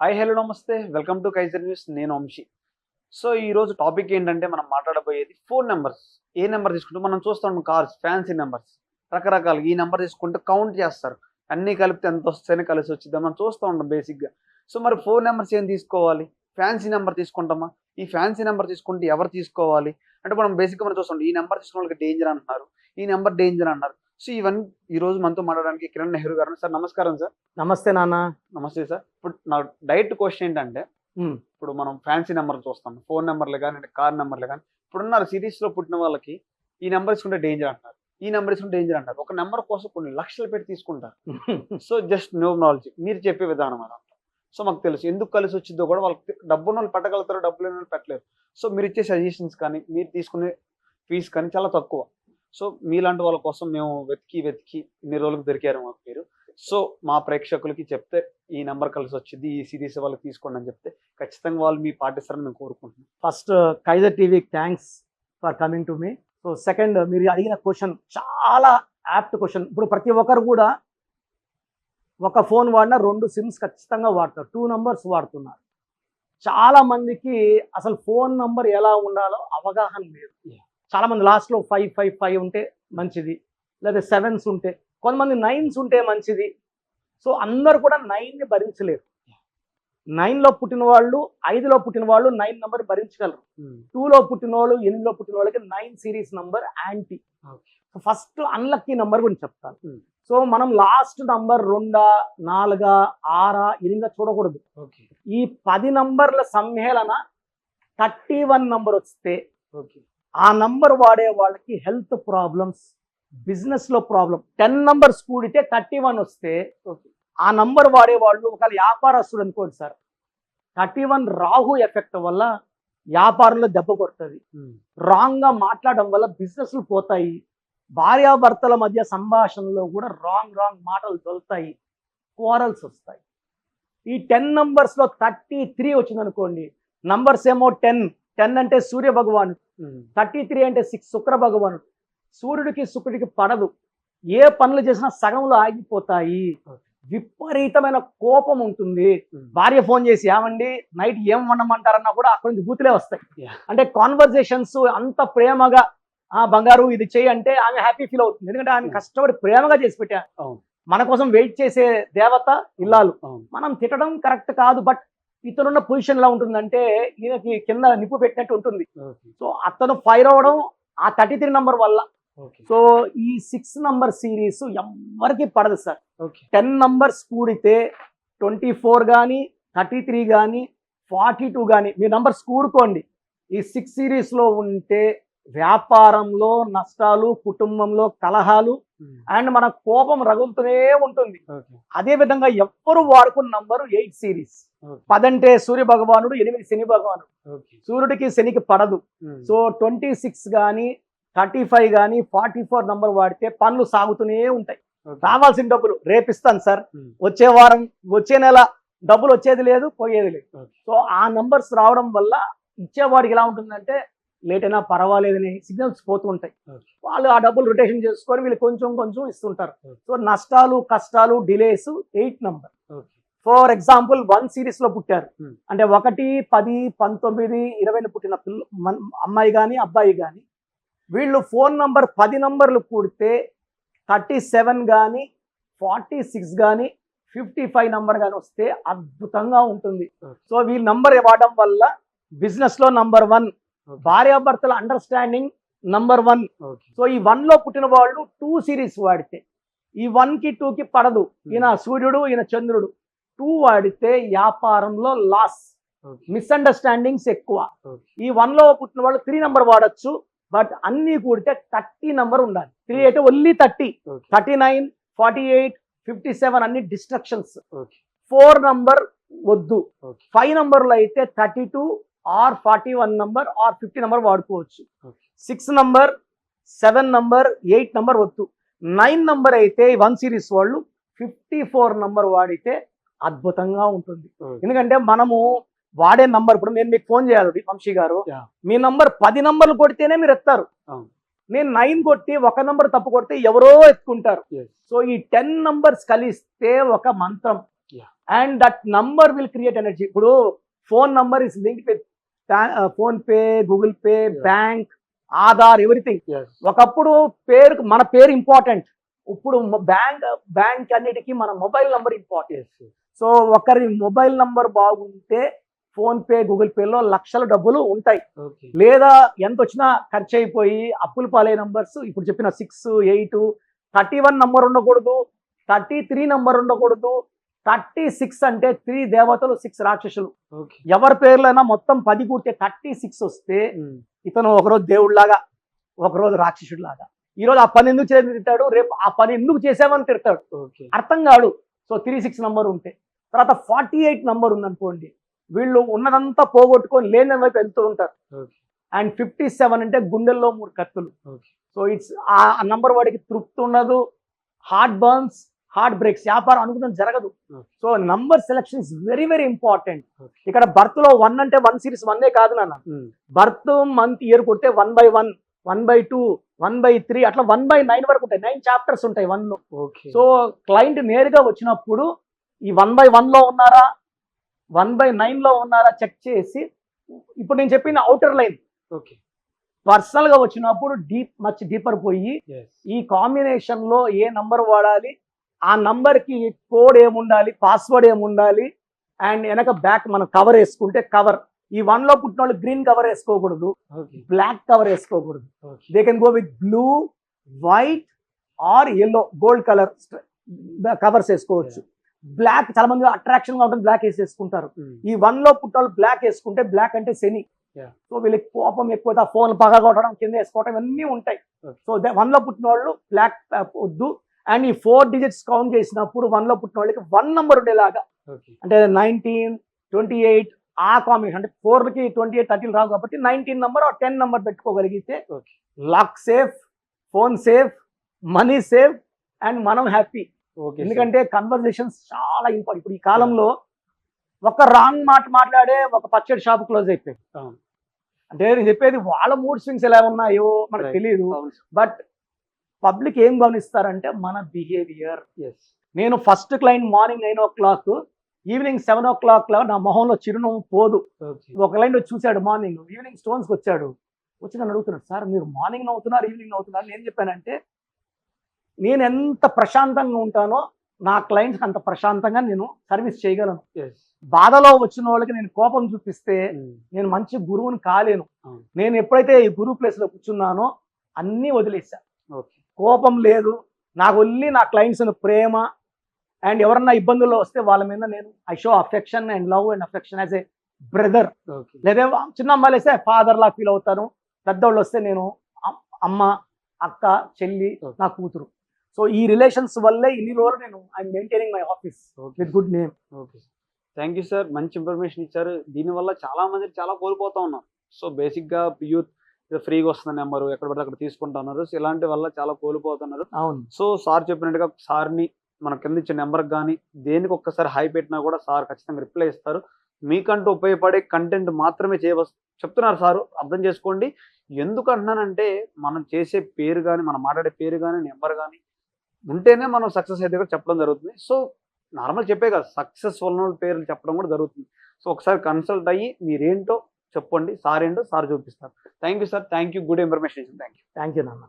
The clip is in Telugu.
Hi hello namaste. Welcome to Kaiser news. నేను వంశీ. సో ఈరోజు టాపిక్ ఏంటంటే మనం మాట్లాడబోయేది ఫోన్ నెంబర్స్. ఏ నెంబర్ తీసుకుంటే మనం చూస్తాం కార్స్ ఫ్యాన్సీ నెంబర్స్. రకరకాలు ఈ నెంబర్ తీసుకుంటే కౌంట్ చేస్తారు. అన్నీ కలిపితే ఎంత వస్తేనే కలిసి వచ్చిందా మనం చూస్తూ ఉంటాం బేసిక్గా. సో మరి ఫోన్ నెంబర్స్ ఏం తీసుకోవాలి? ఫ్యాన్సీ నెంబర్ తీసుకుంటామా? ఈ ఫ్యాన్సీ నెంబర్ తీసుకుంటే ఎవరు తీసుకోవాలి? అంటే మనం బేసిక్గా మనం చూస్తాం ఈ నెంబర్ తీసుకున్న వాళ్ళకి డేంజర్ అంటున్నారు. ఈ నెంబర్ డేంజర్ అన్నారు సో ఇవన్నీ ఈ రోజు మనతో మాట్లాడడానికి కిరణ్ నెహ్రూ గారు సార్ నమస్కారం సార్. నమస్తే నాన్న. నమస్తే సార్. ఇప్పుడు నా డైరెక్ట్ క్వశ్చన్ ఏంటంటే. ఇప్పుడు మనం ఫ్యాన్సీ నెంబర్ చూస్తాం. ఫోన్ నెంబర్లు కానీ కార్ నెంబర్లు కానీ ఇప్పుడున్నారు సిటీస్లో పుట్టిన వాళ్ళకి ఈ నెంబర్ ఇసుకుంటే డేంజర్ అంటారు ఈ నెంబర్ ఇసుకుంటే డేంజర్ అంటారు ఒక నెంబర్ కోసం కొన్ని లక్షలు పెట్టి తీసుకుంటారు. So just no knowledge. మీరు చెప్పే విధానం అలా సో మాకు తెలుసు. ఎందుకు కలిసి వచ్చిందో కూడా వాళ్ళకి డబ్బు ఉన్న వాళ్ళు పెట్టగలుగుతారు డబ్బు లేని వాళ్ళు పెట్టలేరు. సో మీరు ఇచ్చే సజెషన్స్ కానీ మీరు తీసుకునే ఫీజు కానీ చాలా తక్కువ. సో మీలాంటి వాళ్ళ కోసం మేము వెతికి వెతికి ఇన్ని రోజులకు దొరికారు మాకు మీరు సో మా ప్రేక్షకులకి చెప్తే ఈ నెంబర్ కలిసి వచ్చింది ఈ సిరీస్ వాళ్ళకి తీసుకోండి అని చెప్తే ఖచ్చితంగా వాళ్ళు మీ పాటిస్తారని మేము కోరుకుంటున్నాం. ఫస్ట్ కైజర్ టీవీకి thanks for coming to me so second మీరు అడిగిన క్వశ్చన్ చాలా యాప్ట్ క్వశ్చన్ ఇప్పుడు ప్రతి ఒక్కరు కూడా ఒక ఫోన్ వాడినా రెండు సిమ్స్ ఖచ్చితంగా వాడతారు. టూ నంబర్స్ వాడుతున్నారు. చాలా మందికి అసలు ఫోన్ నంబర్ ఎలా ఉండాలో అవగాహన లేదు. చాలా మంది లాస్ట్లో ఫైవ్ ఫైవ్ ఫైవ్ ఉంటే మంచిది. లేదా సెవెన్స్ ఉంటే. కొంతమంది నైన్స్ ఉంటే మంచిది. సో అందరు కూడా నైన్ని భరించలేరు. నైన్లో పుట్టిన వాళ్ళు ఐదులో పుట్టిన వాళ్ళు నైన్ నంబర్ భరించగలరు. టూలో పుట్టిన వాళ్ళు ఎనిమిదిలో పుట్టిన వాళ్ళకి nine series number anti. First unlucky number గురించి చెప్తాను. Hmm. సో మనం లాస్ట్ నంబర్ రెండా నాలుగా ఆరా ఎనిమిదా చూడకూడదు. ఈ పది నంబర్ల సమ్మేళన థర్టీ వన్ నంబర్ వస్తే ఓకే ఆ నంబర్ వాడే వాళ్ళకి హెల్త్ ప్రాబ్లమ్స్ బిజినెస్లో ప్రాబ్లం టెన్ నంబర్స్ కూడితే థర్టీ వన్ వస్తే ఆ నంబర్ వాడే వాళ్ళు ఒకవేళ వ్యాపారస్తుడు అనుకోండి sir thirty one Rahu effect వల్ల వ్యాపారంలో దెబ్బ కొడుతుంది. రాంగ్గా మాట్లాడడం వల్ల బిజినెస్లు పోతాయి. భార్యాభర్తల మధ్య సంభాషణలో కూడా రాంగ్ రాంగ్ మాటలు తొలుతాయి. కోరల్స్ వస్తాయి. ఈ టెన్ నంబర్స్లో థర్టీ త్రీ వచ్చింది అనుకోండి నంబర్స్ ఏమో టెన్ టెన్ అంటే సూర్య భగవాను. థర్టీ త్రీ అంటే సిక్స్ శుక్ర భగవానుడు సూర్యుడికి శుక్రుడికి పడదు. ఏ పనులు చేసినా సగంలో ఆగిపోతాయి. విపరీతమైన కోపం ఉంటుంది. భార్య ఫోన్ చేసి ఏమండి నైట్ ఏం వండమంటారన్నా కూడా అక్కడి నుంచి బూతులే వస్తాయి. అంటే కాన్వర్జేషన్స్ అంత ప్రేమగా ఆ బంగారు ఇది చేయి అంటే ఆమె హ్యాపీ ఫీల్ అవుతుంది. ఎందుకంటే ఆమె. కష్టపడి ప్రేమగా చేసి పెట్టా. మన కోసం వెయిట్ చేసే దేవత ఇల్లాలు. మనం తిట్టడం కరెక్ట్ కాదు. బట్ ఇతనున్న పొజిషన్ ఎలా ఉంటుందంటే ఈయనకి కింద నిప్పు పెట్టినట్టు ఉంటుంది. సో అతను ఫైర్ అవ్వడం ఆ థర్టీ త్రీ నంబర్ వల్ల సో ఈ సిక్స్ నంబర్ సిరీస్ ఎవరికి పడదు సార్. టెన్ నంబర్స్ కూడితే ట్వంటీ ఫోర్ కానీ థర్టీ త్రీ కానీ ఫార్టీ టూ కానీ మీ నంబర్స్ కూడుకోండి. ఈ సిక్స్ సిరీస్లో ఉంటే వ్యాపారంలో నష్టాలు కుటుంబంలో కలహాలు అండ్ మన కోపం రగులుతూనే ఉంటుంది. అదే విధంగా ఎవ్వరు వాడుకున్న నంబరు ఎయిట్ సిరీస్. పదంటే సూర్య భగవానుడు ఎనిమిది శని భగవానుడు. సూర్యుడికి శనికి పడదు. సో ట్వంటీ సిక్స్ కానీ థర్టీ ఫైవ్ కానీ ఫార్టీ ఫోర్ నంబర్ వాడితే పనులు సాగుతూనే ఉంటాయి. రావాల్సిన డబ్బులు రేపు ఇస్తాను సార్ వచ్చే వారం వచ్చే నెల డబ్బులు వచ్చేది లేదు పోయేది లేదు. సో ఆ నంబర్స్ రావడం వల్ల ఇచ్చేవాడికి ఎలా ఉంటుందంటే లేట్ అయినా పర్వాలేదని సిగ్నల్స్ పోతూ ఉంటాయి. వాళ్ళు ఆ డబ్బులు రొటేషన్ చేసుకొని వీళ్ళు కొంచెం కొంచెం ఇస్తుంటారు. సో నష్టాలు కష్టాలు delays eight number for example one సిరీస్లో పుట్టారు. అంటే ఒకటి పది పంతొమ్మిది ఇరవైలో పుట్టిన పిల్ల అమ్మాయి కానీ అబ్బాయి కానీ వీళ్ళు ఫోన్ నంబర్ పది నంబర్లు కూడితే థర్టీ సెవెన్ కానీ ఫార్టీ సిక్స్ కానీ ఫిఫ్టీ ఫైవ్ నంబర్ కానీ వస్తే అద్భుతంగా ఉంటుంది. సో వీళ్ళ నంబర్ ఇవ్వడం వల్ల బిజినెస్లో నంబర్ వన్ భార్యాభర్తల అండర్స్టాండింగ్ నంబర్ వన్ సో ఈ వన్లో పుట్టిన వాళ్ళు టూ సిరీస్ వాడితే ఈ వన్కి టూ కి పడదు. ఈయన సూర్యుడు ఈయన చంద్రుడు. టూ వాడితే వ్యాపారంలో లాస్ మిస్అండర్స్టాండింగ్స్ ఎక్కువ. ఈ వన్లో పుట్టిన వాళ్ళు త్రీ నంబర్ వాడచ్చు బట్ అన్ని కూడితే థర్టీ నంబర్ ఉండాలి. త్రీ అయితే only thirty thirty nine forty eight fifty seven అన్ని డిస్ట్రక్షన్స్ ఫోర్ నంబర్ వద్దు ఫైవ్ నంబర్లో అయితే thirty two or forty one number or fifty number వాడుకోవచ్చు six number seven number eight number వద్దు. నైన్ నంబర్ అయితే వన్ సిరీస్ వాళ్ళు ఫిఫ్టీ ఫోర్ నంబర్ వాడితే అద్భుతంగా ఉంటుంది. ఎందుకంటే మనము వాడే నంబర్ ఇప్పుడు నేను మీకు ఫోన్ చేయాలి వంశీ గారు. మీ నంబర్ పది నంబర్లు కొడితేనే మీరు ఎత్తారు. నేను నైన్ కొట్టి ఒక నంబర్ తప్పు కొడితే ఎవరో ఎత్తుకుంటారు. సో ఈ టెన్ నంబర్స్ కలిస్తే ఒక మంత్రం. And that number will create energy ఇప్పుడు phone number is link with PhonePe Google Pay. Bank Aadhaar everything. ఒకప్పుడు పేరు మన పేరు ఇంపార్టెంట్. ఇప్పుడు బ్యాంక్ బ్యాంక్ అన్నిటికీ మన మొబైల్ నంబర్ ఇంపార్టెంట్. సో ఒకరి మొబైల్ నంబర్ బాగుంటే ఫోన్ పే గూగుల్ పేలో లక్షల డబ్బులు ఉంటాయి. లేదా ఎంత వచ్చినా ఖర్చు అయిపోయి అప్పుల పాలే నంబర్స్ ఇప్పుడు చెప్పిన six eight thirty one number ఉండకూడదు. థర్టీ త్రీ నంబర్ ఉండకూడదు. థర్టీ సిక్స్ అంటే త్రీ దేవతలు సిక్స్ రాక్షసులు. ఎవరి పేర్లైనా మొత్తం పది కూర్తే థర్టీ సిక్స్ వస్తే ఇతను ఒకరోజు దేవుడిలాగా ఒకరోజు రాక్షసుడిలాగా. ఈరోజు ఆ పని ఎందుకు చేసి తిడతాడు రేపు ఆ పని ఎందుకు చేసామని తిడతాడు. అర్థం కాడు సో త్రీ సిక్స్ నంబర్ ఉంటే. తర్వాత ఫార్టీ ఎయిట్ నంబర్ ఉందనుకోండి. వీళ్ళు ఉన్నదంతా పోగొట్టుకొని లేని వైపు వెళ్తూ ఉంటారు. అండ్ ఫిఫ్టీ సెవెన్ అంటే గుండెల్లో మూడు కత్తులు సో ఇట్స్ ఆ నంబర్ వాడికి తృప్తి ఉండదు. హార్ట్ బర్న్స్ హార్ట్ బ్రేక్స్ వ్యాపారం అనుకున్నది జరగదు. So number selection is very very important ఇక్కడ బర్త్లో వన్ అంటే వన్ సిరీస్ వన్నే కాదు నాన్న. బర్త్ మంత్ ఇయర్ కొడితే one by one one by two one by three అట్లా వన్ బై నైన్ వరకు ఉంటాయి. నైన్ చాప్టర్స్ ఉంటాయి వన్లో. సో క్లయింట్ నేరుగా వచ్చినప్పుడు ఈ వన్ బై వన్లో ఉన్నారా వన్ బై నైన్లో ఉన్నారా చెక్ చేసి ఇప్పుడు నేను చెప్పిన అవుటర్ లైన్ ఓకే పర్సనల్గా వచ్చినప్పుడు డీప్ మచ్ డీపర్ పోయి ఈ కాంబినేషన్లో ఏ నంబర్ వాడాలి ఆ నంబర్కి కోడ్ ఏముండాలి పాస్వర్డ్ ఏముండాలి అండ్ వెనక బ్యాక్ మనం కవర్ వేసుకుంటే కవర్. ఈ వన్లో పుట్టిన వాళ్ళు గ్రీన్ కవర్ వేసుకోకూడదు బ్లాక్ కవర్ వేసుకోకూడదు. They can go with blue white or yellow gold colour covers వేసుకోవచ్చు. బ్లాక్ చాలా మంది అట్రాక్షన్గా ఉంటుంది బ్లాక్ వేసేసుకుంటారు. ఈ వన్లో పుట్టాలు బ్లాక్ వేసుకుంటే బ్లాక్ అంటే శని. సో వీళ్ళకి కోపం ఎక్కువ ఫోన్ పగ కొట్టడం కింద వేసుకోవడం ఇవన్నీ ఉంటాయి. సో వన్లో పుట్టిన వాళ్ళు బ్లాక్ వద్దు అండ్ ఈ ఫోర్ డిజిట్స్ కౌంట్ చేసినప్పుడు వన్లో పుట్టిన వాళ్ళకి వన్ నంబర్ ఉండేలాగా. అంటే నైన్టీన్ ట్వంటీ ఎయిట్ ఆ కాంబినేషన్ అంటే ఫోర్కి ట్వంటీ ఎయిట్ థర్టీన్ రావు కాబట్టి nineteen number ten number పెట్టుకోగలిగితే lock safe phone safe money safe and మనం హ్యాపీ ఎందుకంటే కన్వర్జేషన్స్ చాలా ఇంపార్టెంట్ ఇప్పుడు ఈ కాలంలో ఒక రాంగ్ మాట మాట్లాడే ఒక పచ్చడి షాప్ క్లోజ్ అయిపోయింది. అంటే నేను చెప్పేది వాళ్ళ మూడ్ స్వింగ్స్ ఎలా ఉన్నాయో మనకు. తెలియదు బట్ పబ్లిక్ ఏం గమనిస్తారంటే మన బిహేవియర్. ఎస్ నేను first client morning nine o'clock evening seven ఓ క్లాక్లో నా మొహంలో చిరునవ్వు పోదు. ఒక క్లయింట్ వచ్చి చూశాడు మార్నింగ్ ఈవినింగ్ స్టోన్స్కి వచ్చాడు. వచ్చి నన్ను అడుగుతున్నాడు సార్ మీరు మార్నింగ్ నవ్వుతున్నారు ఈవినింగ్ నవ్వుతున్నారు? నేను చెప్పానంటే నేను ఎంత ప్రశాంతంగా ఉంటానో నా క్లయింట్స్కి అంత ప్రశాంతంగా నేను సర్వీస్ చేయగలను. బాధలో వచ్చిన వాళ్ళకి నేను కోపం చూపిస్తే నేను మంచి గురువుని కాలేను. నేను ఎప్పుడైతే ఈ గురువు ప్లేస్లో కూర్చున్నానో అన్నీ వదిలేసా ఓకే కోపం లేదు. నాకు వెళ్ళి నా క్లయింట్స్ ప్రేమ అండ్ ఎవరన్నా ఇబ్బందుల్లో వస్తే వాళ్ళ మీద నేను I show affection and love and affection as a brother లేదా చిన్న అమ్మాయిలు వస్తే ఫాదర్ లా ఫీల్ అవుతాను. పెద్దవాళ్ళు వస్తే నేను అమ్- అమ్మ అక్క చెల్లి. నా కూతురు. సో ఈ రిలేషన్స్ వల్లే ఇన్ని రోజులు నేను I maintaining my office with good name okay thank you sir మంచి ఇన్ఫర్మేషన్ ఇచ్చారు. దీనివల్ల చాలా మంది చాలా కోల్పోతా ఉన్నారు సో బేసిక్గా యూత్ ఫ్రీగా వస్తున్న నెంబరు ఎక్కడ పడితే అక్కడ తీసుకుంటా ఉన్నారు సో ఇలాంటి వల్ల చాలా కోల్పోతున్నారు. అవును. సో సార్ చెప్పినట్టుగా సార్ని మన కింద ఇచ్చిన నెంబర్కి కానీ దేనికి ఒక్కసారి హై పెట్టినా కూడా సార్ ఖచ్చితంగా రిప్లై ఇస్తారు. మీకంటూ ఉపయోగపడే కంటెంట్ మాత్రమే చేయవలసి చెప్తున్నారు సార్. అర్థం చేసుకోండి. ఎందుకు అంటున్నానంటే మనం చేసే పేరు కానీ మనం మాట్లాడే పేరు కానీ నెంబర్ కానీ ఉంటేనే మనం సక్సెస్ అయితే కూడా చెప్పడం జరుగుతుంది. సో నార్మల్ చెప్పే కదా. సక్సెస్ ఉన్న పేర్లు చెప్పడం కూడా జరుగుతుంది. సో ఒకసారి కన్సల్ట్ అయ్యి మీరేంటో చెప్పండి సార్ ఏంటో సార్ చూపిస్తారు. Thank you sir thank you good information thank you thank you నాన్న.